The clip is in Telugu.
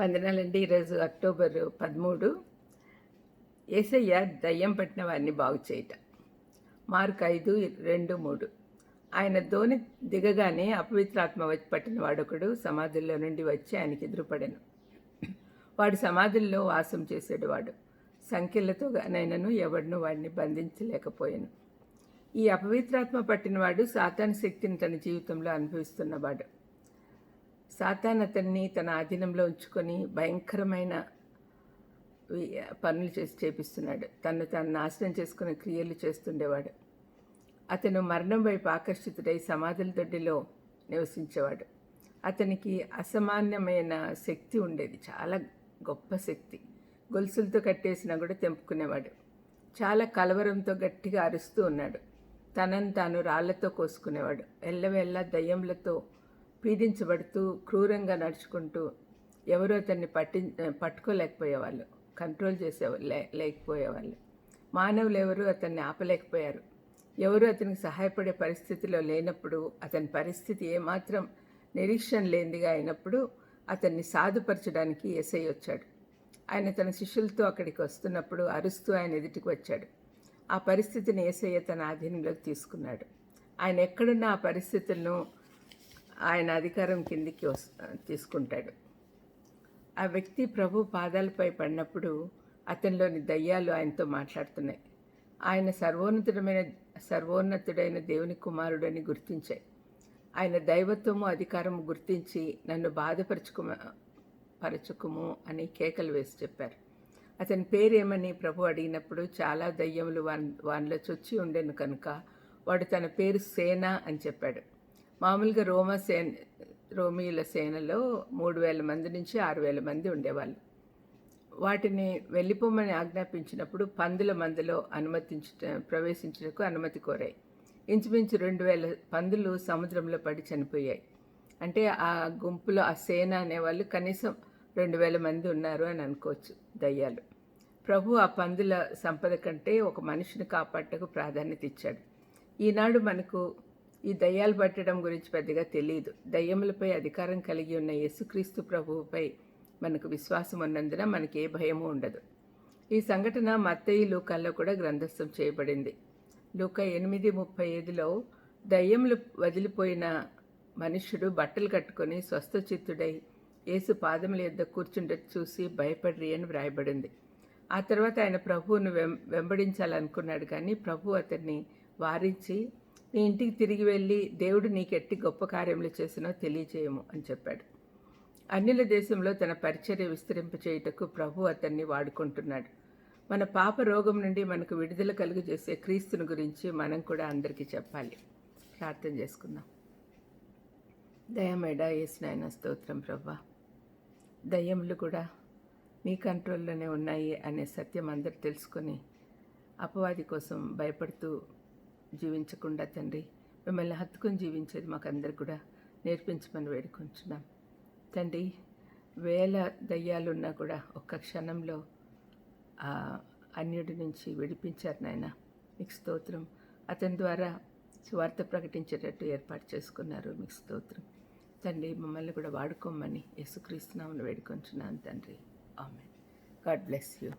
వందనాలండి. ఈరోజు అక్టోబర్ పదమూడు. ఏసయ్య దయ్యం పట్టిన వారిని బాగు చేయట. మార్క్ ఐదు రెండు మూడు. ఆయన ధోని దిగగానే అపవిత్రాత్మ వచ్చి పట్టిన వాడొకడు సమాధుల్లో నుండి వచ్చి ఆయనకి ఎదురుపడెను. వాడు సమాధుల్లో వాసం చేసేడు వాడు. సంఖ్యలతో గానైనను ఎవడను వాడిని బంధించలేకపోయాను. ఈ అపవిత్రాత్మ పట్టినవాడు సాతాన్ శక్తిని తన జీవితంలో అనుభవిస్తున్నవాడు సాతాన్ అతన్ని తన ఆధీనంలో ఉంచుకొని భయంకరమైన పనులు చేసి చేపిస్తున్నాడు. తను తను నాశనం చేసుకునే క్రియలు చేస్తుండేవాడు. అతను మరణం వైపు ఆకర్షితుడై సమాధుల దొడ్డిలో నివసించేవాడు. అతనికి అసమాన్యమైన శక్తి ఉండేది. చాలా గొప్ప శక్తి. గొలుసులతో కట్టేసినా కూడా తెంపుకునేవాడు. చాలా కలవరంతో గట్టిగా అరుస్తూ ఉన్నాడు. తనను తాను రాళ్ళతో కోసుకునేవాడు. ఎల్లవెల్ల దయ్యంలతో పీడించబడుతూ క్రూరంగా నడుచుకుంటూ ఎవరో అతన్ని పట్టి పట్టుకోలేకపోయేవాళ్ళు. కంట్రోల్ చేసే లే లేకపోయేవాళ్ళు. మానవులు ఎవరు అతన్ని ఆపలేకపోయారు. ఎవరు అతనికి సహాయపడే పరిస్థితిలో లేనప్పుడు అతని పరిస్థితి ఏమాత్రం నిరీక్షణ లేనిదిగా అయినప్పుడు అతన్ని సాధుపరచడానికి ఎస్ఐ వచ్చాడు. ఆయన తన శిష్యులతో అక్కడికి వస్తున్నప్పుడు అరుస్తూ ఆయన ఎదుటికి వచ్చాడు. ఆ పరిస్థితిని ఏసయ్య తన ఆధీనంలోకి తీసుకున్నాడు. ఆయన ఎక్కడున్న ఆ పరిస్థితులను ఆయన అధికారం కిందికి వస్ తీసుకుంటాడు. ఆ వ్యక్తి ప్రభు పాదాలపై పడినప్పుడు అతనిలోని దయ్యాలు ఆయనతో మాట్లాడుతున్నాయి. ఆయన సర్వోన్నతుడమైన సర్వోన్నతుడైన దేవుని కుమారుడని గుర్తించాయి. ఆయన దైవత్వము అధికారము గుర్తించి నన్ను బాధపరచుకుమ పరచుకుము అని కేకలు వేసి చెప్పారు. అతని పేరేమని ప్రభు అడిగినప్పుడు చాలా దయ్యములు వాన్ వానిలో చొచ్చి ఉండెను కనుక వాడు తన పేరు సేన అని చెప్పాడు. మామూలుగా రోమా సేన రోమీల సేనలో మూడు వేల మంది నుంచి ఆరు వేల మంది ఉండేవాళ్ళు. వాటిని వెళ్ళిపోమని ఆజ్ఞాపించినప్పుడు పందుల మందులో అనుమతించ ప్రవేశించడానికి అనుమతి కోరాయి. ఇంచుమించు రెండు వేల పందులు సముద్రంలో పడి చనిపోయాయి. అంటే ఆ గుంపులో ఆ సేన అనేవాళ్ళు కనీసం రెండు వేల మంది ఉన్నారు అని అనుకోవచ్చు దయ్యాలు. ప్రభు ఆ పందుల సంపద కంటే ఒక మనిషిని కాపాడటకు ప్రాధాన్యత ఇచ్చాడు. ఈనాడు మనకు ఈ దయ్యాలు పట్టడం గురించి పెద్దగా తెలియదు దయ్యములపై అధికారం కలిగి ఉన్న యేసుక్రీస్తు ప్రభువుపై మనకు విశ్వాసం ఉన్నందున మనకి ఏ భయము ఉండదు. ఈ సంఘటన మత్తయి లూకాల్లో కూడా గ్రంథస్థం చేయబడింది. లూక ఎనిమిది ముప్పై ఐదులో దయ్యములు వదిలిపోయిన మనుష్యుడు బట్టలు కట్టుకొని స్వస్థచిత్తుడై యేసు పాదముల యొద్ద కూర్చుండట్టు చూసి భయపడ్రి అని వ్రాయబడింది. ఆ తర్వాత ఆయన ప్రభువును వెం వెంబడించాలనుకున్నాడు కానీ ప్రభు అతన్ని వారించి నీ ఇంటికి తిరిగి వెళ్ళి దేవుడు నీకెట్టి గొప్ప కార్యములు చేసినో తెలియజేయము అని చెప్పాడు. అన్యుల దేశంలో తన పరిచర్య విస్తరింపచేయుటకు ప్రభు అతన్ని వాడుకుంటున్నాడు. మన పాప రోగం నుండి మనకు విడుదల కలుగు చేసే క్రీస్తుని గురించి మనం కూడా అందరికీ చెప్పాలి. ప్రార్థన చేసుకుందాం. దయమేడా ఏసునాయన స్తోత్రం ప్రభా. దయ్యములు కూడా మీ కంట్రోల్లోనే ఉన్నాయి అనే సత్యం అందరు తెలుసుకొని అపవాది కోసం భయపడుతూ జీవించకుండా తండ్రి మిమ్మల్ని హత్తుకొని జీవించేది మాకందరికి కూడా నేర్పించమని వేడుకుంటున్నాం తండ్రి వేల దయ్యాలున్నా కూడా ఒక్క క్షణంలో అన్యుడి నుంచి విడిపించారు నాయన. మీకు స్తోత్రం. అతని ద్వారా స్వార్థ ప్రకటించేటట్టు ఏర్పాటు చేసుకున్నారు. మీకు స్తోత్రం. తండ్రి మమ్మల్ని కూడా వాడుకోమని యేసుక్రీస్తున్నామని వేడుకుంటున్నాను తండ్రి. ఆమె గాడ్ బ్లెస్ యూ.